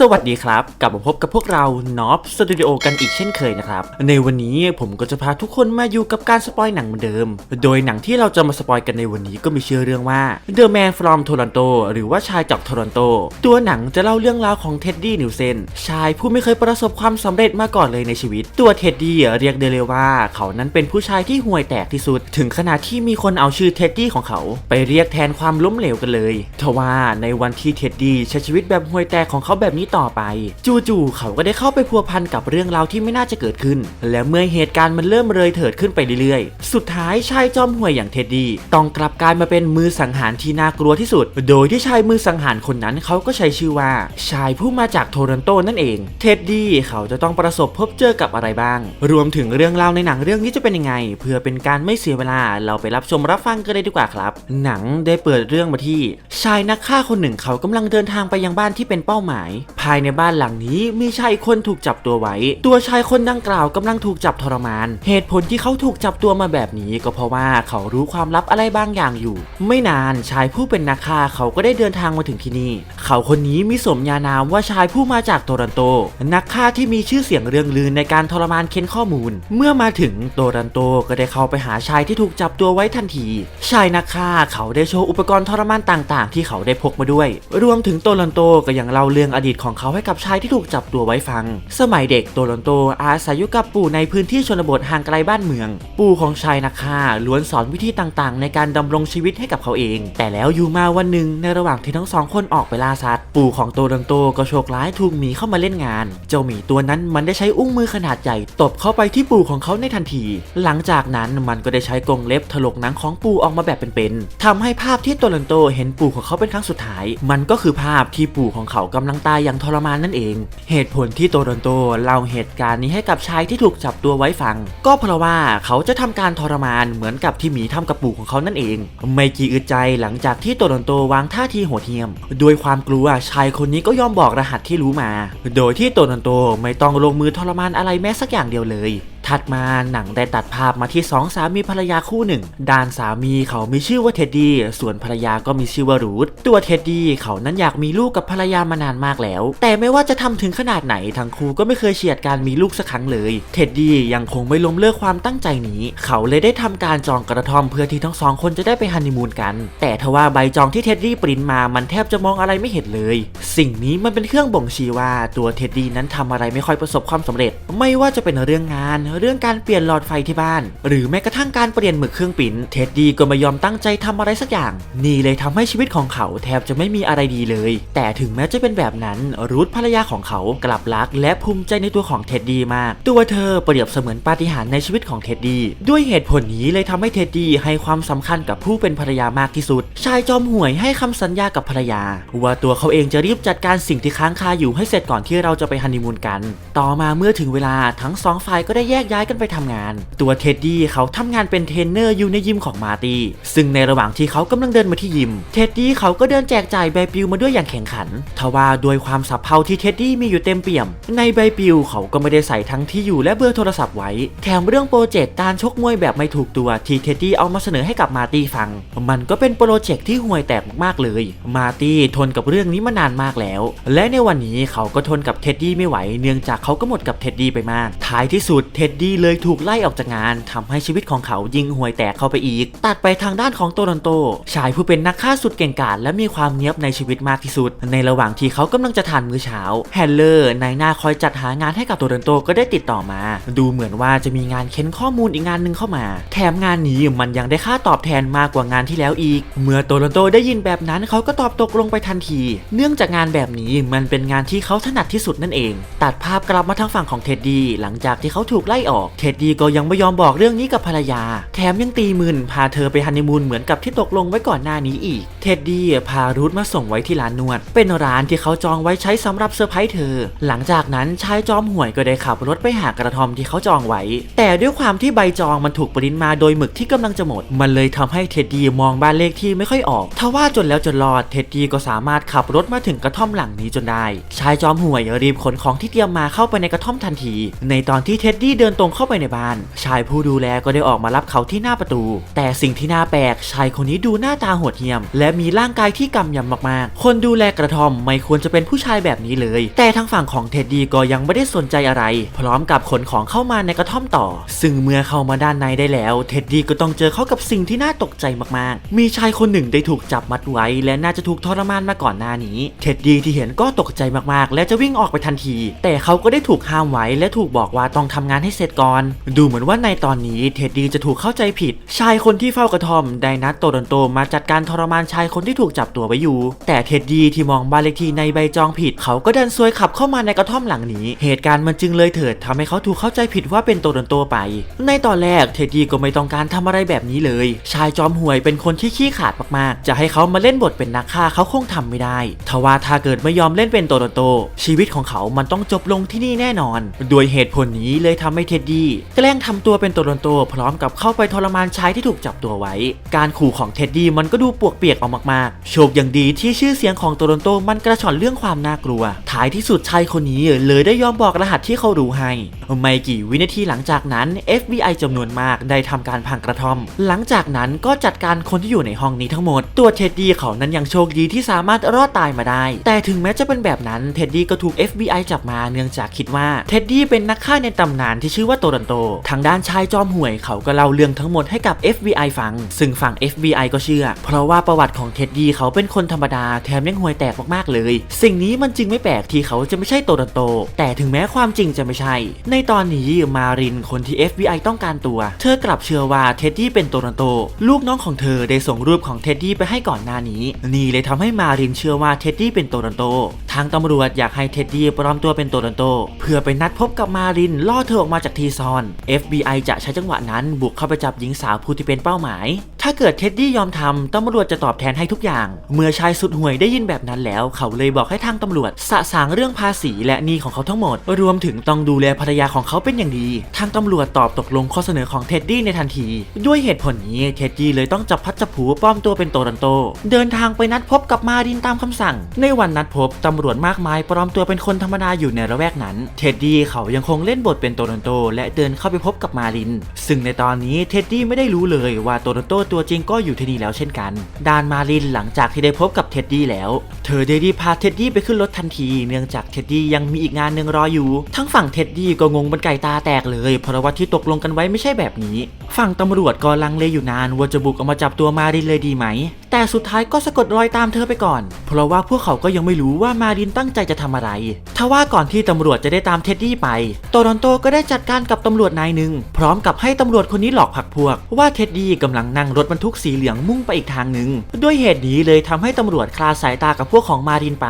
สวัสดีครับ กลับมาพบกับพวกเรานอ b สตูดิโอกันอีกเช่นเคยนะครับ ในวันนี้ผมก็จะพาทุกคนมาอยู่กับการสปอยหนังเหมือนเดิม โดยหนังที่เราจะมาสปอยกันในวันนี้ก็มีชื่อเรื่องว่า The Man from Toronto หรือว่าชายจากโทรอนโต ตัวหนังจะเล่าเรื่องราวของเท็ดดี้นิวเซนชายผู้ไม่เคยประสบความสำเร็จมาก่อนเลยในชีวิต ตัวเท็ดดี้เรียกได้เลยว่า เขานั้นเป็นผู้ชายที่ห่วยแตกที่สุด ถึงขนาดที่มีคนเอาชื่อเท็ดดี้ของเขา ไปเรียกแทนความล้มเหลวกันเลยทว่าในวันที่เท็ดดี้ใช้ชีวิตแบบห่วยแตกของเขาแบบนี้ต่อไป จู่ๆเขาก็ได้เข้าไปพัวพันกับเรื่องราวที่ไม่น่าจะเกิดขึ้น และเมื่อเหตุการณ์มันเริ่มเลยเถิดขึ้นไปเรื่อยๆ สุดท้ายชายจอมห่วยอย่างเท็ดดี้ต้องกลับกลายมาเป็นมือสังหารที่น่ากลัวที่สุด โดยที่ชายมือสังหารคนนั้นเขาก็ใช้ชื่อว่า ชายผู้มาจากโทรอนโตนั่นเอง เท็ดดี้เขาจะต้องประสบพบเจอกับอะไรบ้าง รวมถึงเรื่องราวในหนังเรื่องนี้จะเป็นยังไง เพื่อเป็นการไม่เสียเวลาเราไปรับชมรับฟังกันเลยดีกว่าครับ หนังได้เปิดเรื่องมาที่ ชายนักฆ่าคนหนึ่งเขากำลังเดินทางไปยังบ้านที่เป็นเป้าหมายภายในบ้านหลังนี้มีชายคนถูกจับตัวไว้ ตัวชายคนดังกล่าวกำลังถูกจับทรมาน เหตุผลที่เขาถูกจับตัวมาแบบนี้ ก็เพราะว่าเขารู้ความลับอะไรบางอย่างอยู่ ไม่นานชายผู้เป็นนักฆ่าเขาก็ได้เดินทางมาถึงที่นี่ เขาคนนี้มีสมญานามว่าชายผู้มาจากโตรอนโต นักฆ่าที่มีชื่อเสียงเรื่องลือในการทรมานเค้นข้อมูล เมื่อมาถึงโตรอนโตก็ได้เข้าไปหาชายที่ถูกจับตัวไว้ทันที ชายนักฆ่าเขาได้โชว์อุปกรณ์ทรมานต่าง ๆ ที่เขาได้พกมาด้วย รวมถึงโตรอนโตก็ยังเล่าเรื่องอดีตของเขาให้กับชายที่ถูกจับตัวไว้ฟัง สมัยเด็กโตรอนโตอาศัยอยู่กับปู่ในพื้นที่ชนบทห่างไกลบ้านเมือง ปู่ของชายนักฆ่าล้วนสอนวิธีต่างๆ ในการดำรงชีวิตให้กับเขาเอง แต่แล้วอยู่มาวันหนึ่งในระหว่างที่ทั้งสองคนออกไปล่าสัตว์ปู่ของโตรอนโตก็โชคร้ายถูกหมีเข้ามาเล่นงาน เจ้าหมีตัวนั้นมันได้ใช้อุ้งมือขนาดใหญ่ตบเข้าไปที่ปู่ของเขาในทันที หลังจากนั้นมันก็ได้ใช้กรงเล็บถลกหนังของปู่ออกมาแบบเป็นๆทำให้ภาพที่โตรอนโตเห็นปู่ของเขาเป็นครั้งสุดท้าย มันก็คือภาพที่ปู่ของเขากำลังตายอย่างทรมานนั่นเอง เหตุผลที่โตโรนโตเล่าเหตุการณ์นี้ให้กับชายที่ถูกจับตัวไว้ฟัง ก็เพราะว่าเขาจะทำการทรมานเหมือนกับที่หมีทำกับปู่ของเขานั่นเอง ไม่กี่อึดใจหลังจากที่โตโรนโตวางท่าทีโหดเหี้ยม ด้วยความกลัวชายคนนี้ก็ยอมบอกรหัสที่รู้มา โดยที่โตโรนโตไม่ต้องลงมือทรมานอะไรแม้สักอย่างเดียวเลย ถัดมาหนังได้ตัดภาพมาที่สองสามีภรรยาคู่หนึ่งด้านสามีเขามีชื่อว่าเท็ดดี้ส่วนภรรยาก็มีชื่อว่ารูทตัวเท็ดดี้เขานั้นอยากมีลูกกับภรรยามานานมากแล้ว แต่ไม่ว่าจะทำถึงขนาดไหนทั้งคู่ก็ไม่เคยเฉียดการมีลูกสักครั้งเลย เท็ดดี้ยังคงไม่ล้มเลิกความตั้งใจนี้ เขาเลยได้ทำการจองกระท่อมเพื่อที่ทั้งสองคนจะได้ไปฮันนีมูนกัน แต่ทว่าใบจองที่เท็ดดี้ปริ้นมามันแทบจะมองอะไรไม่เห็นเลย สิ่งนี้มันเป็นเครื่องบ่งชี้ว่าตัวเท็ดดี้นั้นทำอะไรไม่ค่อยประสบความสำเร็จ ไม่ว่าจะเป็นเรื่องงาน เรื่องการเปลี่ยนหลอดไฟที่บ้าน หรือแม้กระทั่งการเปลี่ยนหมึกเครื่องปิ้นเท็ดดี้ก็ไม่ยอมตั้งใจทำอะไรสักอย่าง นี่เลยทำให้ชีวิตของเขาแทบจะไม่มีอะไรดีเลย แต่ถึงแม้จะเป็นแบบนั้นรูทภรรยาของเขากลับรัก และภูมิใจในตัวของเท็ดดี้มาก ตัวเธอเปรียบเสมือนปาฏิหาริย์ในชีวิตของเท็ดดี้ด้วยเหตุผลนี้เลยทำให้เท็ดดี้ให้ความสำคัญกับผู้เป็นภรรยามากที่สุด ชายจอมห่วยให้คำสัญญากับภรรยา ว่าตัวเขาเองจะรีบจัดการสิ่งที่ค้างคาอยู่ให้เสร็จก่อนที่เราจะไปฮันนีมูนกัน ต่อมาเมื่อถึงเวลาทั้งสองฝ่ายก็ได้แยกย้ายกันไปทำงาน ตัวเท็ดดี้เขาทำงานเป็นเทรนเนอร์อยู่ในยิมของมาตี้ซึ่งในระหว่างที่เขากำลังเดินมาที่ยิม เท็ดดี้เขาก็เดินแจกจ่ายใบปลิวมาด้วยอย่างแข่งขัน ทว่าด้วยความสับเพราที่เท็ดดี้มีอยู่เต็มเปี่ยม ในใบปลิวเขาก็ไม่ได้ใส่ทั้งที่อยู่และเบอร์โทรศัพท์ไว้ แถมเรื่องโปรเจกต์การชกมวยแบบไม่ถูกตัวที่เท็ดดี้เอามาเสนอให้กับมาตี้ฟัง มันก็เป็นโปรเจกต์ที่ห่วยแตกมากๆเลย มาตี้ทนกับเรื่องนี้มานานมากแล้ว และในวันนี้เขาก็ทนกับเท็ดดี้ไม่ไหว เนื่องจากเขาก็หมดกับเท็ดดี้ไปมาก ท้ายที่สุดเท็ดดี้เลยถูกไล่ออกจากงานทำให้ชีวิตของเขายิงห่วยแตกเข้าไปอีก ตัดไปทางด้านของโตรอนโต ชายผู้เป็นนักฆ่าสุดเก่งกาจและมีความเนียบในชีวิตมากที่สุด ในระหว่างที่เขากำลังจะทานมื้อเช้าแฮนเลอร์นายหน้าคอยจัดหางานให้กับโตรอนโตก็ได้ติดต่อมา ดูเหมือนว่าจะมีงานเค้นข้อมูลอีกงานหนึ่งเข้ามา แถมงานนี้มันยังได้ค่าตอบแทนมากกว่างานที่แล้วอีก เมื่อโตรอนโตได้ยินแบบนั้นเขาก็ตอบตกลงไปทันที เนื่องจากงานานแบบนี้มันเป็นงานที่เขาถนัดที่สุดนั่นเอง ตัดภาพกลับมาทางฝั่งของเท็ดดี้หลังจากที่เขาถูกไล่ออก เท็ดดี้ก็ยังไม่ยอมบอกเรื่องนี้กับภรรยา แถมยังตีมืนพาเธอไปฮันนีมูนเหมือนกับที่ตกลงไว้ก่อนหน้านี้อีก เท็ดดี้พารูทมาส่งไว้ที่ร้านนวด เป็นร้านที่เขาจองไว้ใช้สำหรับเซอร์ไพรส์เธอ หลังจากนั้นชายจอมห่วยก็ได้ขับรถไปหากระทอมที่เขาจองไว้ แต่ด้วยความที่ใบจองมันถูกปริ้นมาโดยหมึกที่กำลังจะหมด มันเลยทำให้เท็ดดี้มองบ้านเลขที่ไม่ค่อยออกทว่าจนแล้วจนรอด เท็ดดี้ก็สามารถขับรถมาถึงกระท่อมหลังนี้จนได้ ชายจอมห่วยรีบขนของที่เตรียมมาเข้าไปในกระท่อมทันที ในตอนที่เท็ดดี้เดินนตรงเข้าไปในบ้าน ชายผู้ดูแลก็ได้ออกมารับเขาที่หน้าประตู แต่สิ่งที่น่าแปลก ชายคนนี้ดูหน้าตาโหดเหี้ยม และมีร่างกายที่กำยำมากๆ คนดูแลกระท่อมไม่ควรจะเป็นผู้ชายแบบนี้เลย แต่ทางฝั่งของเท็ดดี้ก็ยังไม่ได้สนใจอะไร พร้อมกับขนของเข้ามาในกระท่อมต่อ ซึ่งเมื่อเข้ามาด้านในได้แล้วเท็ดดี้ก็ต้องเจอเข้ากับสิ่งที่น่าตกใจมากๆ มีชายคนหนึ่งได้ถูกจับมัดไว้ และน่าจะถูกทรมานมาก่อนหน้านี้เท็ดดีที่เห็นก็ตกใจมากๆ และจะวิ่งออกไปทันที แต่เขาก็ได้ถูกห้ามไว้และถูกบอกว่าต้องทำงานให้เสร็จก่อน ดูเหมือนว่าในตอนนี้เท็ดดี้จะถูกเข้าใจผิด ชายคนที่เฝ้ากระท่อมได้นัดโตโดนโตมาจัดการทรมานชายคนที่ถูกจับตัวไว้อยู่ แต่เท็ดดี้ที่มองบ้านเลขที่ในใบจองผิด เขาก็ดันซวยขับเข้ามาในกระท่อมหลังนี้ เหตุการณ์มันจึงเลยเถิดทำให้เขาถูกเข้าใจผิดว่าเป็นโตโดนโตไป ในตอนแรกเท็ดดี้ก็ไม่ต้องการทำอะไรแบบนี้เลย ชายจอมห่วยเป็นคนที่ขี้ขาดมากๆ จะให้เขามาเล่นบทเป็นนักฆ่าเขาคงทำไม่ได้ทว่าถ้าาเกิดไม่ยอมเล่นเป็นโตโดนโต ชีวิตของเขามันต้องจบลงที่นี่แน่นอนโดยเหตุผลนี้เลยทำให้เท็ดดี้แกล้งทำตัวเป็นโตโดนโต พร้อมกับเข้าไปทรมานชายที่ถูกจับตัวไว้ การขู่ของเท็ดดี้มันก็ดูปวกเปียกออกมากๆ โชคอย่างดีที่ชื่อเสียงของโตโดนโตมันกระชอนเรื่องความน่ากลัว ท้ายที่สุดชายคนนี้เลยได้ยอมบอกรหัสที่เขารู้ให้ ไม่กี่วินาทีหลังจากนั้น FBI จำนวนมากได้ทำการพังกระท่อม หลังจากนั้นก็จัดการคนที่อยู่ในห้องนี้ทั้งหมด ตัวเท็ดดี้เขานั้นยังโชคดีที่สามารถรอดตายมาได้แต่ถึงแม้จะเป็นแบบนั้นเท็ดดี้ก็ถูก FBI จับมาเนื่องจากคิดว่าเท็ดดี้เป็นนักฆ่าในตำนานที่ชื่อว่าโตรันโต ทางด้านชายจอมห่วยเขาก็เล่าเรื่องทั้งหมดให้กับ FBI ฟัง ซึ่งฝั่ง FBI ก็เชื่อ เพราะว่าประวัติของเท็ดดี้เขาเป็นคนธรรมดาแถมยังห่วยแตกมากๆเลย สิ่งนี้มันจึงไม่แปลกที่เขาจะไม่ใช่โตรันโต แต่ถึงแม้ความจริงจะไม่ใช่ ในตอนนี้มารินคนที่ FBI ต้องการตัว เธอกลับเชื่อว่าเท็ดดี้เป็นโตรันโต ลูกน้องของเธอได้ส่งรูปของเท็ดดี้ไปให้ก่อนหน้านี้ นี่เลยทำให้มารินเชื่อว่าเท็ดดี้เป็นโตรันโต ทางตำรวจอยากให้เท็ดดี้ปลอมตัวเป็นโตรันโต เพื่อไปนัดพบกับมารินล่อเธอออกมาจากทีซอน FBI จะใช้จังหวะนั้นบุกเข้าไปจับหญิงสาวผู้ที่เป็นเป้าหมาย ถ้าเกิดเท็ดดี้ยอมทำตำรวจจะตอบแทนให้ทุกอย่าง เมื่อชายสุดห่วยได้ยินแบบนั้นแล้ว เขาเลยบอกให้ทางตำรวจสะสางเรื่องภาษีและหนี้ของเขาทั้งหมด รวมถึงต้องดูแลภรรยาของเขาเป็นอย่างดี ทางตำรวจตอบตกลงข้อเสนอของเท็ดดี้ในทันที ด้วยเหตุผลนี้เท็ดดี้เลยต้องจับพัดจับผูปลอมตัวเป็นโตรันโต เดินทางไปนัดพบกับมารินตามคำสั่ง ในวันนัดพบตำรวจมากมายปลอมตัวเป็นคนธรรมดาอยู่ในระแวกนั้น เท็ดดี้เขายังคงเล่นบทเป็นโตรันโต และเดินเข้าไปพบกับมาริน ซึ่งในตอนนี้เท็ดดี้ไม่ได้รู้เลยว่าโตรันโตตัวจริงก็อยู่ที่นี่แล้วเช่นกัน ดานมาลินหลังจากที่ได้พบกับเท็ดดี้แล้ว เธอได้รีบพาเท็ดดี้ไปขึ้นรถทันที เนื่องจากเท็ดดี้ยังมีอีกงานหนึ่งรออยู่ ทั้งฝั่งเท็ดดี้ก็งงบนไก่ตาแตกเลย เพราะว่าที่ตกลงกันไว้ไม่ใช่แบบนี้ฝั่งตำรวจก็ลังเลอยู่นานว่าจะบุกออกมาจับตัวมารินเลยดีไหม แต่สุดท้ายก็สะกดรอยตามเธอไปก่อน เพราะว่าพวกเขาก็ยังไม่รู้ว่ามารินตั้งใจจะทำอะไร ทว่าก่อนที่ตำรวจจะได้ตามเท็ดดี้ไป โตรอนโตก็ได้จัดการกับตำรวจนายหนึ่งพร้อมกับให้ตำรวจคนนี้หลอกผักพวก ว่าเท็ดดี้กำลังนั่งรถบรรทุกสีเหลืองมุ่งไปอีกทางหนึ่งด้วยเหตุนี้เลยทำให้ตำรวจคลาสายตากับพวกของมารินไป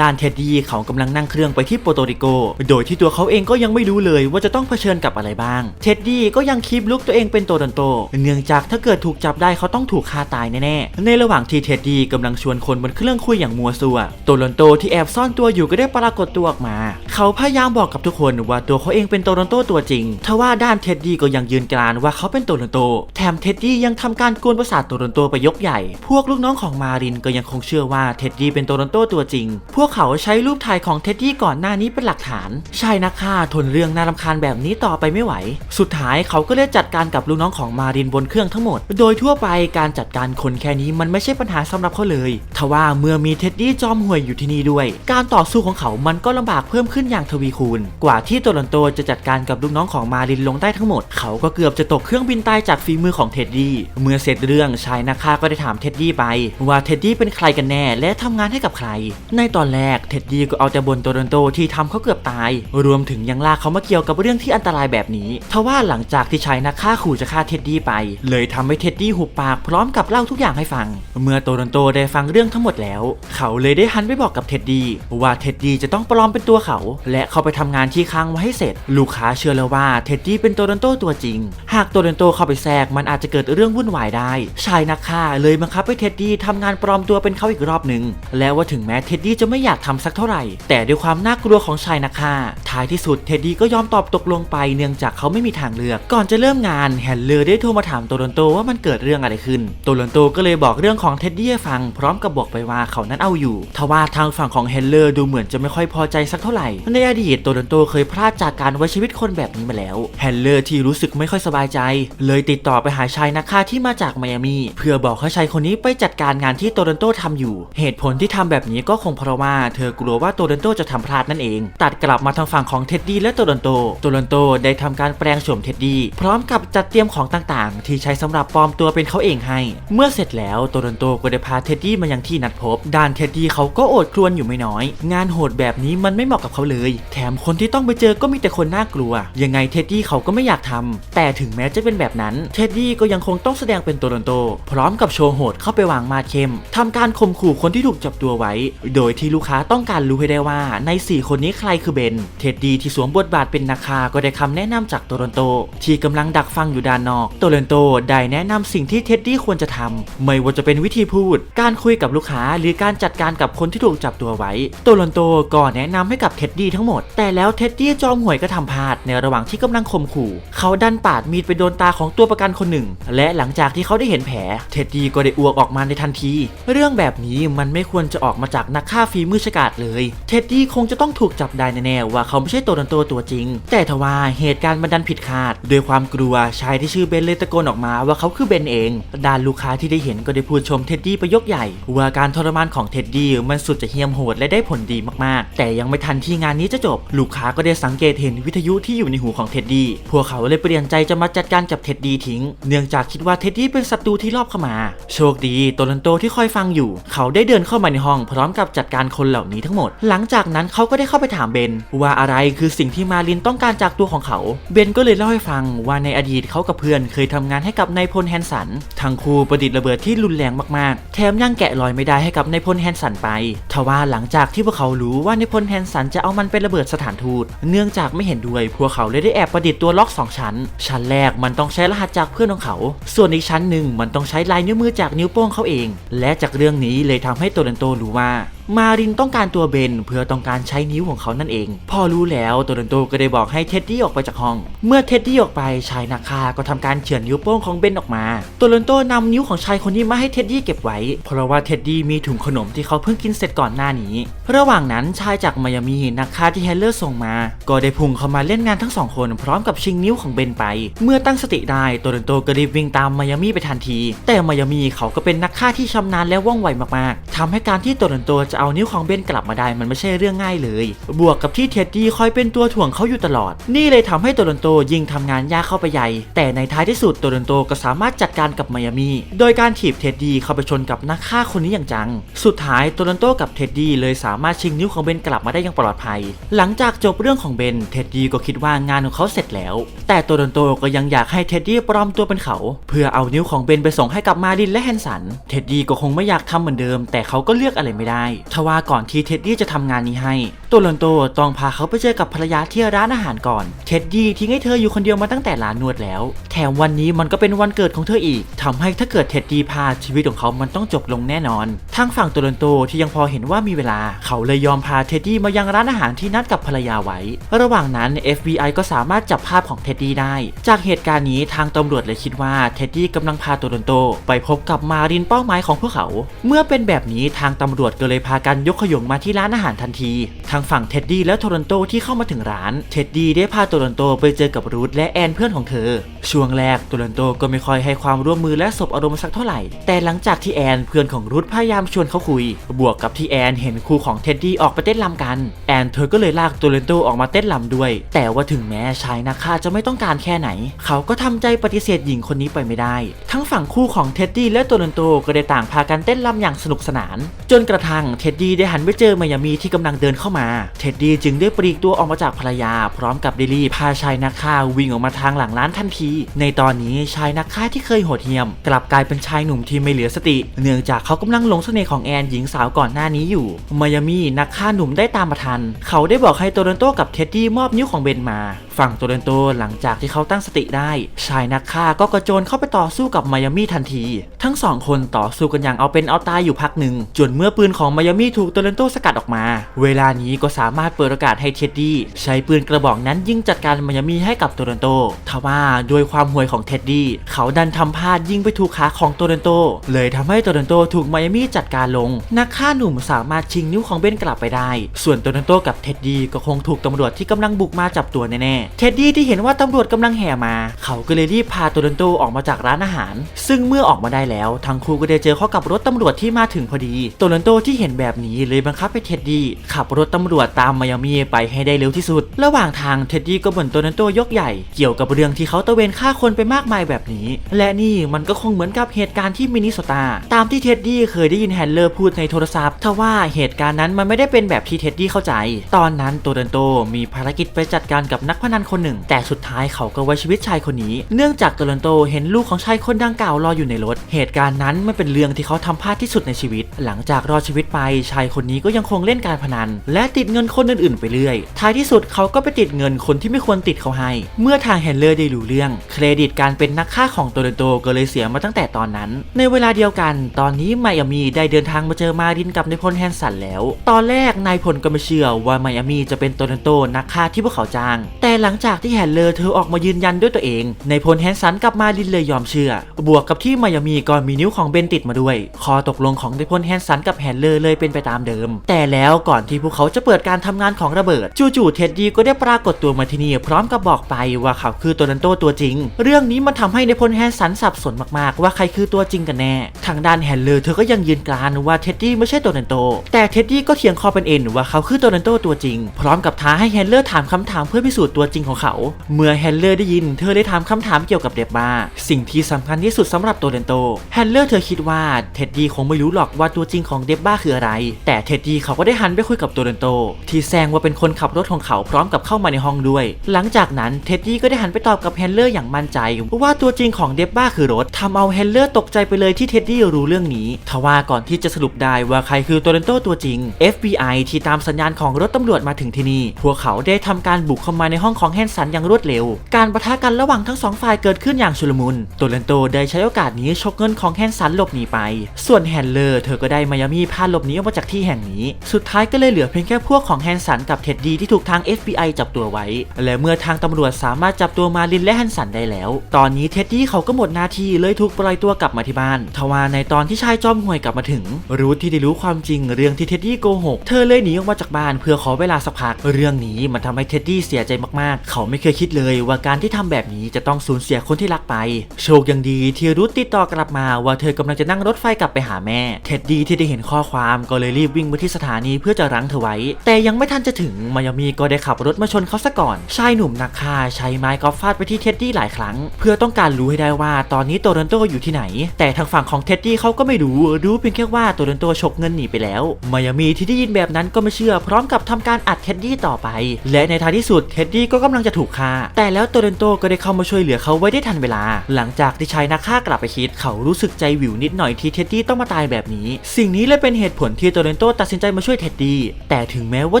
ด้านเท็ดดี้เขากำลังนั่งเครื่องไปที่โปโตริโก โดยที่ตัวเขาเองก็ยังไม่รู้เลยว่าจะต้องเผชิญกับอะไรบ้าง เท็ดดี้ก็ยังคีบลุกตัวเองเป็นโตรอนโต เนื่องจากถ้าเกิดถูกจับได้เขาต้องถูกฆ่าตายแน่ๆ ในระหว่างที่เท็ดดี้กำลังชวนคนบนเครื่องคุยอย่างมัวซัวโตรอนโตที่แอบซ่อนตัวอยู่ก็ได้ปรากฏตัวออกมา เขาพยายามบอกกับทุกคนว่าตัวเขาเองเป็นโตรอนโตตัวจริง ทว่าด้านเท็ดดี้ก็ยังยืนกรานว่าเขาเป็นโตรอนโต แถมเท็ดดี้ยังทำการกวนประสาทโตรอนโตไปยกใหญ่ พวกลูกน้องของมารินก็ยังคงเชื่อว่าเท็ดดี้เป็นโตรอนโตตัวจริง พวกเขาใช้รูปถ่ายของเท็ดดี้ก่อนหน้านี้เป็นหลักฐานชายนักฆ่าทนเรื่องน่ารำคาญแบบนี้ต่อไปไม่ไหว สุดท้ายเขาก็เลยจัดการกับลูกน้องของมารินบนเครื่องทั้งหมด โดยทั่วไปการจัดการคนแค่นี้มันไม่ใช่ปัญหาสำหรับเขาเลย ทว่าเมื่อมีเท็ดดี้จอมห่วยอยู่ที่นี่ด้วย การต่อสู้ของเขามันก็ลำบากเพิ่มขึ้นอย่างทวีคูณ กว่าที่โตรอนโตจะจัดการกับลูกน้องของมารินลงได้ทั้งหมด เขาก็เกือบจะตกเครื่องบินตายจากฝีมือของเท็ดดี้เมื่อเสร็จเรื่องชายนักฆ่าก็ได้ถามเท็ดดี้ไป ว่าเท็ดดี้เป็นใครกันแน่และทำงานให้กับใคร ในตอนแรกเท็ดดี้ก็เอาแต่บนโตรอนโตที่ทำเขาเกือบตาย รวมถึงยังลากเขามาเกี่ยวกับเรื่องที่อันตรายแบบนี้ ทว่าหลังจากที่ชายนักฆ่าขู่จะฆ่าเท็ดดี้ไป เลยทำให้เท็ดดี้หุบปากพร้อมกับเล่าทุกอย่างให้ฟัง เมื่อโตรอนโตได้ฟังเรื่องทั้งหมดแล้ว เขาเลยได้หันไปบอกกับเท็ดดี้ว่าเท็ดดี้จะต้องปลอมเป็นตัวเขา และเข้าไปทำงานที่ค้างไว้ให้เสร็จ ลูกค้าเชื่อแล้วว่าเท็ดดี้เป็นโตรอนโตตัวจริง หากโตรอนโตเข้าไปแทรกมันอาจจะเกิดเรื่องวุ่นวายได้ ชายนักฆ่าเลยบังคับให้เท็ดดี้ทำงานปลอมตัวเป็นเขาอีกรอบหนึ่งแล้วว่าถึงแม้เท็ดดี้จะไม่อยากทำสักเท่าไหร่ แต่ด้วยความน่ากลัวของชายนักฆ่าทท้ายที่สุดเท็ดดี้ก็ยอมตอบตกลงไปเนื่องจากเขาไม่มีทางเลือกก่อนจะเริ่มงานแฮนเลอร์ได้โทรมาถามโตโรนโตว่ามันเกิดเรื่องอะไรขึ้น โตโรนโตก็เลยบอกเรื่องของเท็ดดี้ฟังพร้อมกับบอกไปว่าเขานั้นเอาอยู่ ทว่าทางฝั่งของแฮนเลอร์ดูเหมือนจะไม่ค่อยพอใจสักเท่าไหร่ ในอดีตโตโรนโตเคยพลาดจากการไว้ชีวิตคนแบบนี้มาแล้ว แฮนเลอร์ที่รู้สึกไม่ค่อยสบายใจ เลยติดต่อไปหาชายนักฆ่าที่มาจากไมอามีเพื่อบอกให้ชายคนนี้ไปจัดการงานที่โตโรนโตทำอยู่ เหตุผลที่ทำแบบนี้ก็คงเพราะว่าเธอกลัวว่าโตโรนโตจะทำพลาดนั่นเอง ตัดกลับมาทางฝั่งของเท็ดดี้และโตโรนโต โตโรนโตได้ทำการแปลงโฉมเท็ดดี้พร้อมกับจัดตรียมของต่างๆ ที่ใช้สำหรับปลอมตัวเป็นเขาเองให้ เมื่อเสร็จแล้วโตโรนโตก็ได้พาเท็ดดี้มายังที่นัดพบ ด้านเท็ดดี้เขาก็โอดครวญอยู่ไม่น้อย งานโหดแบบนี้มันไม่เหมาะกับเขาเลย แถมคนที่ต้องไปเจอก็มีแต่คนน่ากลัว ยังไงเท็ดดี้เขาก็ไม่อยากทำแต่ถึงแม้จะเป็นแบบนั้นเท็ดดี้ก็ยังคงต้องแสดงเป็นโตโรนโต พร้อมกับโชว์โหดเข้าไปวางมาเข้มทำการข่มขู่คนที่ถูกจับตัวไว้ โดยที่ลูกค้าต้องการรู้ให้ได้ว่าใน 4 คนนี้ใครคือเบน เท็ดดี้ที่สวมบทบาทเป็นนาคาก็ได้คำแนะนำจากโตโรนโต ที่กำลังดักฟังอยู่ด้านนอก โตโรนโตได้แนะนำสิ่งที่เท็ดดี้ควรจะทำไม่ว่าจะเป็นวิธีพูด การคุยกับลูกค้า หรือการจัดการกับคนที่ถูกจับตัวไว้ โตโรนโตก็แนะนำให้กับเท็ดดี้ทั้งหมด แต่แล้วเท็ดดี้จอมห่วยก็ทำพลาดในระหว่างที่กำลังข่มขู่ เขาดันปาดมีดไปโดนตาของตัวประกันคนหนึ่ง และหลังจากที่เขาได้เห็นแผล เท็ดดี้ก็ได้อ้วกออกมาในทันที เรื่องแบบนี้มันไม่ควรจะออกมาจากนักฆ่าฝีมือฉกาจเลย เท็ดดี้คงจะต้องถูกจับได้แน่ๆว่าเขาไม่ใช่โตโรนโตตัวจริง แต่ทว่าเหตุการณ์มันดันผิดคาด ด้วยความกลัวชายที่ชื่อเบนเลยตะโกนออกมาว่าเขาคือเบนเอง ด้านลูกค้าที่ได้เห็นก็ได้พูดชมเท็ดดี้ไปยกใหญ่ว่าการทรมานของเท็ดดี้มันสุดจะเหี้ยมโหดและได้ผลดีมากๆ แต่ยังไม่ทันที่งานนี้จะจบ ลูกค้าก็ได้สังเกตเห็นวิทยุที่อยู่ในหูของเท็ดดี้พวกเขาเลยเปลี่ยนใจจะมาจัดการจับเท็ดดี้ทิ้ง เนื่องจากคิดว่าเท็ดดี้เป็นศัตรูที่รอบเข้ามา โชคดีโตลันโตที่คอยฟังอยู่ เขาได้เดินเข้ามาในห้อง พร้อมกับจัดการคนเหล่านี้ทั้งหมด หลังจากนั้นเขาก็ได้เข้าไปถามเบนว่าอะไรคือสิ่งที่มารินต้องการจากตัวของเขา เบนก็เลยเล่าให้ฟังว่าในอดีตเขากับเพื่อนเคยทำงานให้กับนายพลแฮนสัน ทั้งคู่ประดิษฐ์ระเบิดที่รุนแรงมากๆ แถมยังแกะรอยไม่ได้ให้กับนายพลแฮนสันไป ทว่าหลังจากที่พวกเขารู้ว่านายพลแฮนสันจะเอามันไประเบิดสถานทูต เนื่องจากไม่เห็นด้วย พวกเขาเลยได้แอบประดิษฐ์ตัวล็อกสองชั้น ชั้นแรกมันต้องใช้รหัสจากเพื่อนของเขา ส่วนอีกชั้นหนึ่งมันต้องใช้ลายนิ้วมือจากนิ้วโป้งเขาเอง และจากเรื่องนี้เลยทำให้โตเรนโตรู้ว่ามารินต้องการตัวเบนเพื่อต้องการใช้นิ้วของเขานั่นเอง พอรู้แล้วโตเรนโตก็ได้บอกให้เท็ดดี้ออกไปจากห้อง เมื่อเท็ดดี้ออกไปชายนาคาก็ทำการเฉือนนิ้วโป้งของเบนออกมาโตเรนโตนำนิ้วของชายคนนี้มาให้เท็ดดี้เก็บไว้ เพราะว่าเท็ดดี้มีถุงขนมที่เขาเพิ่งกินเสร็จก่อนหน้านี้ ระหว่างนั้นชายจากไมอามีนักฆ่าที่เฮลเลอร์ส่งมา ก็ได้พุ่งเข้ามาเล่นงานทั้งสองคนพร้อมกับชิงนิ้วของเบนไป เมื่อตั้งสติได้โตเรนโตก็รีบวิ่งตามไมอามีไปทันที แต่ไมอามีเขาก็เป็นนักฆ่าที่ชำนาญและว่องไวมากๆทำให้การที่โตเรนโตจะเอานิ้วของเบนกลับมาได้มันไม่ใช่เรื่องง่ายเลย บวกกับที่เท็ดดี้คอยเป็นตัวถ่วงเขาอยู่ตลอด นี่เลยทำให้โตเรนโตยิ่งทำงานยากเข้าไปใหญ่ แต่ในท้ายที่สุดโตเรนโตก็สามารถจัดการกับไมอามีโดยการถีบเท็ดดี้เข้าไปชนกับนักฆ่าคนนี้อย่างจัง สุดท้ายโตเรนโตกับเท็ดดี้เลยสามารถชิงนิ้วของเบนกลับมาได้อย่างปลอดภัย หลังจากจบเรื่องของเบนเท็ดดี้ก็คิดว่างานของเขาเสร็จแล้ว แต่โตเรนโตก็ยังอยากให้เท็ดดี้ปลอมตัวเป็นเขา เพื่อเอานิ้วของเบนไปส่งให้กับมารินและแฮนสัน เท็ดดี้ก็คงไม่อยากทำเหมือนเดิม แต่เขาก็เลือกอะไรไม่ได้ทว่าก่อนที่เท็ดดี้จะทำงานนี้ให้ โตเรนโตต้องพาเขาไปเจอกับภรรยาที่ร้านอาหารก่อน เท็ดดี้ทิ้งให้เธออยู่คนเดียวมาตั้งแต่ร้านนวดแล้ว แถมวันนี้มันก็เป็นวันเกิดของเธออีกทำให้ถ้าเกิดเท็ดดี้พาชีวิตของเขามันต้องจบลงแน่นอน ทางฝั่งโตเรนโตที่ยังพอเห็นว่ามีเวลา เขาเลยยอมพาเท็ดดี้มายังร้านอาหารที่นัดกับภรรยาไว้ ระหว่างนั้น FBI ก็สามารถจับภาพของเท็ดดี้ได้ จากเหตุการณ์นี้ทางตำรวจเลยคิดว่าเท็ดดี้กำลังพาโตเรนโต ไปพบกับมารินเป้าหมายของพวกเขา เมื่อเป็นแบบนี้ทางตำรวจก็เลยพากันยกขยงมาที่ร้านอาหารทันทีทางฝั่งเท็ดดี้และโตเรนโตที่เข้ามาถึงร้าน เท็ดดี้ได้พาโตเรนโตไปเจอกับรูทและแอนเพื่อนของเธอ ช่วงแรกโตเรนโตก็ไม่ค่อยให้ความร่วมมือและสบอารมณ์สักเท่าไหร่ แต่หลังจากที่แอนเพื่อนของรูทพยายามชวนเขาคุย บวกกับที่แอนเห็นคู่ของเท็ดดี้ออกไปเต้นรำกัน แอนเธอก็เลยลากโตเรนโตออกมาเต้นรำด้วย แต่ว่าถึงแม้ชายนักฆ่าจะไม่ต้องการแค่ไหน เขาก็ทำใจปฏิเสธหญิงคนนี้ไปไม่ได้ ทั้งฝั่งคู่ของเท็ดดี้และโตเรนโตก็ได้ต่างพากันเต้นรำอย่างสนุกสนาน จนกระทั่งเท็ดดี้ได้หันไปเจอไมยามีที่กำลังเดินเข้ามาเท็ดดี้จึงได้ปลีกตัวออกมาจากภรรยา พร้อมกับเดลี่พาชายนักฆ่าวิ่งออกมาทางหลังร้านทันที ในตอนนี้ชายนักฆ่าที่เคยโหดเหี้ยม กลับกลายเป็นชายหนุ่มที่ไม่เหลือสติ เนื่องจากเขากำลังหลงเสน่ห์ของแอนหญิงสาวก่อนหน้านี้อยู่มายามีนักฆ่าหนุ่มได้ตามมาทัน เขาได้บอกให้โตเรนโตกับเท็ดดี้มอบนิ้วของเบนมา ฝั่งโตเรนโตหลังจากที่เขาตั้งสติได้ ชายนักฆ่าก็กระโจนเข้าไปต่อสู้กับมายามี่ทันที ทั้งสองคนต่อสู้กันอย่างเอาเป็นเอาตายอยู่พักหนึ่ง จนเมื่อปืนของมายามี่ถูกโตเรนโตสกัดออกมา เวลานี้ก็สามารถเปิดโอกาสให้เท็ดดี้ใช้ปืนกระบอกนั้นยิงจัดการมายามี่ให้กับโตเรนโตทว่าด้วยความห่วยของเท็ดดี้เขาดันทำพลาดยิงไปถูกขาของโตเรนโตเลยทำให้โตเรนโตถูกมายามี่จัดการลง นักฆ่าหนุ่มสามารถชิงนิ้วของเบนกลับไปได้ ส่วนโตเรนโตกับเท็ดดี้ก็คงถูกตำรวจที่กำลังบุกมาจับตัวแน่เท็ดดี้ที่เห็นว่าตำรวจกำลังแห่มา เขาก็เลยรีบพาโตเรนโตออกมาจากร้านอาหาร ซึ่งเมื่อออกมาได้แล้วทั้งคู่ก็ได้เจอเข้ากับรถตำรวจที่มาถึงพอดี โตเรนโตที่เห็นแบบนี้เลยบังคับให้เท็ดดี้ขับรถตำรวจตามมายามีไปให้ได้เร็วที่สุด ระหว่างทางเท็ดดี้ก็บ่นโตเรนโตยกใหญ่เกี่ยวกับเรื่องที่เขาตะเวนฆ่าคนไปมากมายแบบนี้ และนี่มันก็คงเหมือนกับเหตุการณ์ที่มินิโซตาตามที่เท็ดดี้เคยได้ยินแฮนเลอร์พูดในโทรศัพท์ทว่าเหตุการณ์นั้นมันไม่ได้เป็นแบบที่เท็ดดี้เข้าใจ ตอนนั้นโตเรนโตมีภารกิจไปจัดการกับนักพนันคนหนึ่ง แต่สุดท้ายเขาก็ไว้ชีวิตชายคนนี้ เนื่องจากโตเรนโตเห็นลูกของชายคนดังกล่าวรออยู่ในรถ เหตุการณ์นั้นไม่เป็นเรื่องที่เขาทำพลาดที่สุดในชีวิต หลังจากรอดชีวิตไปชายคนนี้ก็ยังคงเล่นการพนัน และติดเงินคนอื่นๆไปเรื่อย ท้ายที่สุดเขาก็ไปติดเงินคนที่ไม่ควรติดเขาให้ เมื่อทางแฮนเลอร์ได้รู้เรื่อง เครดิตการเป็นนักฆ่าของโตเรนโตก็เลยเสียมาตั้งแต่ตอนนั้น ในเวลาเดียวกัน ตอนนี้ไมอามีได้เดินทางมาเจอมารินกับนายพลแฮนสันแล้ว ตอนแรกนายพลก็ไม่เชื่อว่าไมอามีจะเป็นโตเรนโตนักฆ่าที่พวกเขาจ้าง แต่หลังจากที่แฮนเลอร์เธอออกมายืนยันด้วยตัวเอง ในพลแฮนสันกับมารินเลยยอมเชื่อ บวกกับที่ไมอามีก็มีนิ้วของเบนติดมาด้วย คอตกลงของในพลแฮนสันกับแฮนเลอร์เลยเป็นไปตามเดิม แต่แล้วก่อนที่พวกเขาจะเปิดการทำงานของระเบิด จู่ๆเท็ดดี้ก็ได้ปรากฏตัวมาที่นี่พร้อมกับบอกไปว่าเขาคือโตเรนโตตัวจริง เรื่องนี้มันทำให้ในพลแฮนสันสับสนมากๆ ว่าใครคือตัวจริงกันแน่ ทางด้านแฮนเลอร์เธอก็ยังยืนกรานว่าเท็ดดี้ไม่ใช่โตเรนโต แต่เท็ดดี้ก็เถียงคอเป็นเอ็นว่าเขาคือโตเรนโตตัวจริง พร้อมกับท้าให้แฮนเลอร์ถามคำถามเพื่อพิสูจน์ตัวจริงของเขา เมื่อแฮนเลอร์ได้ยิน เธอได้ถามคำถามเกี่ยวกับเดบบ้าสิ่งที่สำคัญที่สุดสำหรับโตเรนโตแฮนเลอร์เธอคิดว่าเท็ดดี้คงไม่รู้หรอกว่าตัวจริงของเดบบ้าคืออะไร แต่เท็ดดี้เขาก็ได้หันไปคุยกับโตเรนโต ที่แซงว่าเป็นคนขับรถของเขาพร้อมกับเข้ามาในห้องด้วย หลังจากนั้นเท็ดดี้ก็ได้หันไปตอบกับแฮนเลอร์อย่างมั่นใจว่าตัวจริงของเดบบ้าคือรถทำเอาแฮนเลอร์ตกใจไปเลยที่เท็ดดี้รู้เรื่องนี้ทว่าก่อนที่จะสรุปได้ว่าใครคือโตเรนโตตัวจริง FBI ที่ตามสัญญาณของรถตำรวจมาถึงที่นี่ พวกเขาได้ทำการบุกเข้ามาในห้องของของแฮนสันอย่างรวดเร็ว การประทะกันระหว่างทั้งสองฝ่ายเกิดขึ้นอย่างชุลมุน โตเรนโตได้ใช้โอกาสนี้ฉกเงินของแฮนสันหลบหนีไป ส่วนแฮนเลอร์เธอก็ได้มายามีพาหลบหนีออกมาจากที่แห่งนี้ สุดท้ายก็เลยเหลือเพียงแค่พวกของแฮนสันกับเท็ดดี้ที่ถูกทาง FBI จับตัวไว้ และเมื่อทางตำรวจสามารถจับตัวมาลินและแฮนสันได้แล้ว ตอนนี้เท็ดดี้เขาก็หมดหน้าที่เลยถูกปล่อยตัวกลับมาที่บ้าน ทว่าในตอนที่ชายจอมห่วยกลับมาถึง รู้ที่ได้รู้ความจริงเรื่องที่เท็ดดี้โกหก เธอเลยหนีออกมาจากบ้านเพื่อขอเวลาสักพัก เรื่องนี้มันทำให้เท็ดดี้เสียใจมากเขาไม่เคยคิดเลยว่าการที่ทำแบบนี้จะต้องสูญเสียคนที่รักไป โชคยังดีที่รุธติดต่อกลับมาว่าเธอกำลังจะนั่งรถไฟกลับไปหาแม่ เท็ดดี้ที่ได้เห็นข้อความก็เลยรีบวิ่งไปที่สถานีเพื่อจะรั้งเธอไว้ แต่ยังไม่ทันจะถึงมายามีก็ได้ขับรถมาชนเขาซะก่อน ชายหนุ่มนักฆ่าใช้ไม้กอล์ฟฟาดไปที่เท็ดดี้หลายครั้ง เพื่อต้องการรู้ให้ได้ว่าตอนนี้โตเรนโตอยู่ที่ไหน แต่ทางฝั่งของเท็ดดี้เขาก็ไม่รู้รู้เพียงแค่ว่าโตเรนโตฉกเงินหนีไปแล้วมายามีที่ได้ยินแบบนั้นก็ไม่เชื่อพร้อมกับทำการอัดเท็ดดี้ต่อไป และในท้ายที่สุดเท็ดดี้ก็กำลังจะถูกฆ่า แต่แล้วโตเรนโตก็ได้เข้ามาช่วยเหลือเขาไว้ได้ทันเวลา หลังจากที่ชายนักฆ่ากลับไปคิด เขารู้สึกใจวิวนิดหน่อยที่เท็ดดี้ต้องมาตายแบบนี้ สิ่งนี้เลยเป็นเหตุผลที่โตเรนโตตัดสินใจมาช่วยเท็ดดี้แต่ถึงแม้ว่า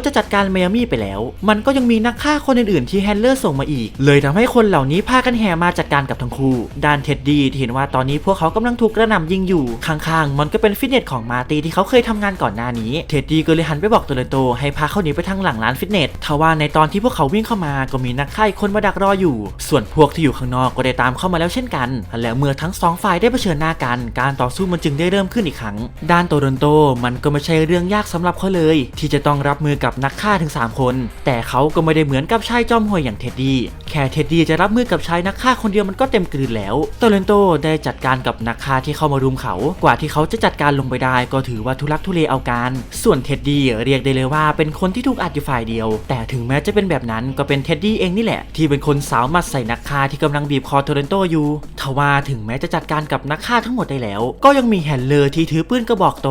จะจัดการไมอามี่ไปแล้ว มันก็ยังมีนักฆ่าคนอื่นๆที่แฮนเลอร์ส่งมาอีก เลยทำให้คนเหล่านี้พากันแห่มาจัดการกับทั้งคู่ด้านเท็ดดี้ที่เห็นว่าตอนนี้พวกเขากำลังถูกกระหน่ำยิงอยู่ข้างๆ มันก็เป็นฟิตเนสของมาตีที่เขาเคยทำงานก่อนหน้านี้เท็ดดี้ก็เลยหันไปบอกโตเรนโตให้พาเขาหนีไปทางหลังร้านฟิตเนสทว่าในตอนที่พวกเขาวิ่งเข้ามาก็มีนักฆ่าอีกคนมาดักรออยู่ ส่วนพวกที่อยู่ข้างนอกก็ได้ตามเข้ามาแล้วเช่นกัน และเมื่อทั้งสองฝ่ายได้เผชิญหน้ากัน การต่อสู้มันจึงได้เริ่มขึ้นอีกครั้ง ด้านโตเรนโตมันก็ไม่ใช่เรื่องยากสำหรับเขาเลย ที่จะต้องรับมือกับนักฆ่าถึง 3 คน แต่เขาก็ไม่ได้เหมือนกับชายจอมห่วยอย่างเท็ดดี้ แค่เท็ดดี้จะรับมือกับชายนักฆ่าคนเดียวมันก็เต็มกลืนแล้ว โตเรนโตได้จัดการกับนักฆ่าที่เข้ามารุมเขา กว่าที่เขาจะจัดการลงไปได้ก็ถือว่าทุลักทุเลเอาการ ส่วนเท็ดดี้เรียกได้เลยว่าเป็นคนที่ถูกอัดอยู่ฝ่ายเดียว แต่ถึงแม้จะเป็นแบบนั้นก็เป็นเท็ดดี้เองนี่แหละ ที่เป็นคนสาวมัดใส่นักฆ่าที่กำลังบีบคอโตเรนโตอยู่ทว่าถึงแม้จะจัดการกับนักฆ่าทั้งหมดได้แล้ว ก็ยังมีแฮนเลอร์ที่ถือปืนกระบอกโต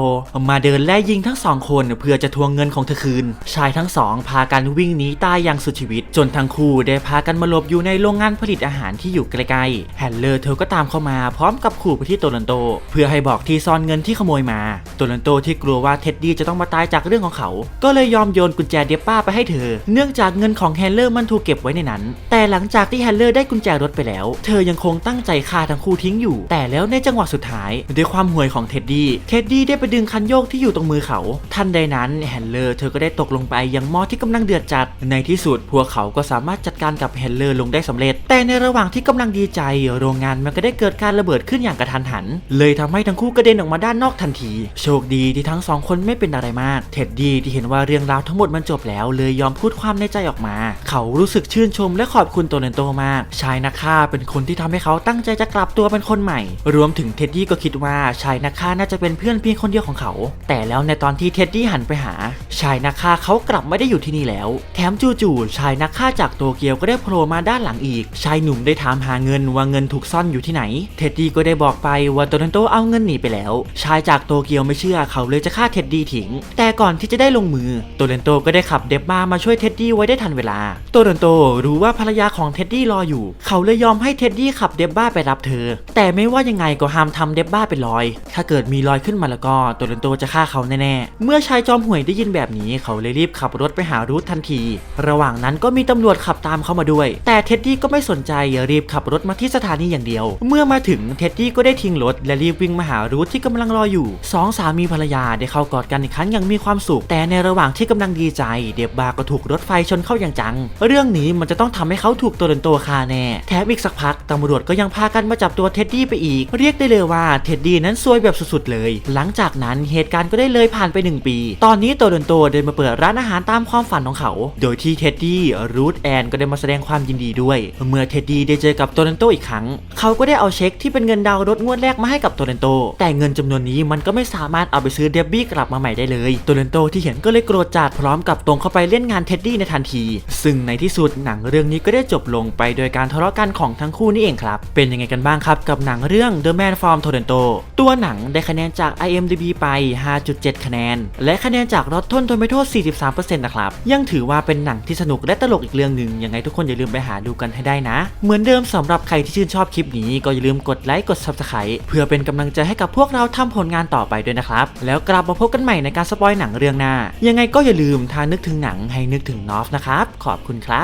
มาเดินไล่ยิงทั้งสองคนเพื่อจะทวงเงินของเธอคืน ชายทั้งสองพากันวิ่งหนีตายอย่างสุดชีวิต จนทั้งคู่ได้พากันมาหลบอยู่ในโรงงานผลิตอาหารที่อยู่ใกล้ๆแฮนเลอร์เธอก็ตามเข้ามาพร้อมกับขู่ไปที่โตเรนโต เพื่อให้บอกที่ซ่อนเงินที่ขโมยมาโตเรนโตที่กลัวว่าเท็ดดี้จะต้องมาตายจากเรื่องของเขา ก็เลยยอมโยนกุญแจเดียป้าไปให้เธอ เนื่องจากเงินของแฮนเลอร์มันถูกเก็บไว้ในนั้น แต่หลังจากที่แฮนเลอร์ได้กุญแจรถไปแล้ว เธอยังคงตั้งใจฆ่าทั้งคู่ทิ้งอยู่ แต่แล้วในจังหวะสุดท้ายด้วยความห่วยของเท็ดดี้ เท็ดดี้ได้ไปดึงคันโยกที่อยู่ตรงมือเขา ทันใดนั้นแฮนเลอร์เธอก็ได้ตกลงไปยังมอที่กำลังเดือดจัด ในที่สุดพวกเขาก็สามารถจัดการกับแฮนเลอร์ลงได้สำเร็จ แต่ในระหว่างที่กำลังดีใจ โรงงานมันก็ได้เกิดการระเบิดขึ้นอย่างกระทันหัน เลยทำให้ทั้งคู่กระเด็นออกมาด้านนอกทันที โชคดีที่ทั้งสองคนไม่เป็นอะไรมาก เท็ดดี้ที่เห็นว่าเรื่องราวทั้งหมดมันจบแล้ว เลยยอมพูดความในใจออกมา เขารูู้สึกชื่นชมและขอบคุณโตเรนโตมาก ชายนักฆ่าเป็นคนที่ทำให้เขาตั้งใจจะกลับตัวเป็นคนใหม่ รวมถึงเท็ดดี้ก็คิดว่าชายนักฆ่าน่าจะเป็นเพื่อนเพียงคนเดียวของเขา แต่แล้วในตอนที่เท็ดดี้หันไปหา ชายนักฆ่าเขากลับไม่ได้อยู่ที่นี่แล้ว แถมจู่ๆชายนักฆ่าจากโตเกียวก็ได้โผล่มาด้านหลังอีก ชายหนุ่มได้ถามหาเงินว่าเงินถูกซ่อนอยู่ที่ไหน เท็ดดี้ก็ได้บอกไปว่าโตเรนโตเอาเงินหนีไปแล้ว ชายจากโตเกียวไม่เชื่อเขาเลยจะฆ่าเท็ดดี้ทิ้ง แต่ก่อนที่จะได้ลงมือโตเรนโตก็ได้ขับเดบบ้ามาช่วยเท็ดดี้ไว้ได้ทันเวลาโตเรนโตรู้ว่าภรรยาของเท็ดดี้รออยู่ เขาเลยยอมให้เท็ดดี้ขับเดบบ้าไปรับเธอ แต่ไม่ว่ายังไงก็ห้ามทำเดบบ้าเป็นรอย ถ้าเกิดมีรอยขึ้นมาแล้วก็โตเรนโตจะฆ่าเขาแน่ๆ เมื่อชายจอมห่วยได้ยินแบบนี้ เขาเลยรีบขับรถไปหารูททันที ระหว่างนั้นก็มีตำรวจขับตามเข้ามาด้วย แต่เท็ดดี้ก็ไม่สนใจรีบขับรถมาที่สถานีอย่างเดียว เมื่อมาถึงเท็ดดี้ก็ได้ทิ้งรถและรีบวิ่งมาหารูทที่กำลังรออยู่สองสามีภรรยาได้เข้ากอดกันอีกครั้งอย่างมีความสุข แต่ในระหว่างที่กำลังดีใจ เดบบาก็ถูกรถไฟชนเข้าอย่างจัง เรื่อง่องนี้มันจะต้องทำให้เขาถูกโตเรนโตฆ่าแน่ แถมอีกสักพักตำรวจก็ยังพากันมาจับตัวเท็ดดี้ไปอีก เรียกได้เลยว่าเท็ดดี้นั้นซวยแบบสุดๆเลย หลังจากนั้นเหตุการณ์ก็ได้เลยผ่านไป 1 ปี ตอนนี้โตเรนโตเดินมาเปิดร้านอาหารตามความฝันของเขา โดยที่เท็ดดี้รูทแอนก็ได้มาแสดงความยินดีด้วย เมื่อเท็ดดี้ได้เจอกับโตเรนโตอีกครั้ง เขาก็ได้เอาเช็คที่เป็นเงินดาวน์รถงวดแรกมาให้กับโตเรนโตแต่เงินจำนวนนี้มันก็ไม่สามารถเอาไปซื้อเดบบี้กลับมาใหม่ได้เลยโตเรนโตที่เห็นก็เลยโกรธจัดพร้อมกับตรงเข้าไปเล่นงานเท็ดดี้ในทันที ซึ่งในที่สุดหนังเรื่องนี้ก็ได้จบลงไปโดยการทะเลาะกันของทั้งคู่นี่เองครับ เป็นยังไงกันบ้างครับกับหนังเรื่อง The Man from Toronto ตัวหนังได้คะแนนจาก IMDb ไป 5.7 คะแนน และคะแนนจาก Rotten Tomatoes 43%นะครับ ยังถือว่าเป็นหนังที่สนุกและตลกอีกเรื่องหนึ่งยังไงทุกคนอย่าลืมไปหาดูกันให้ได้นะ เหมือนเดิมสำหรับใครที่ชื่นชอบคลิปนี้ก็อย่าลืมกดไลค์กด Subscribe เพื่อเป็นกำลังใจให้กับพวกเราทำผลงานต่อไปด้วยนะครับ แล้วกลับมาพบกันใหม่ในการสปอยหนังเรื่องหน้า ยังไงก็อย่าลืมถ้านึกถึงหนังให้นึกถึงนอฟนะครับ ขอบคุณครับ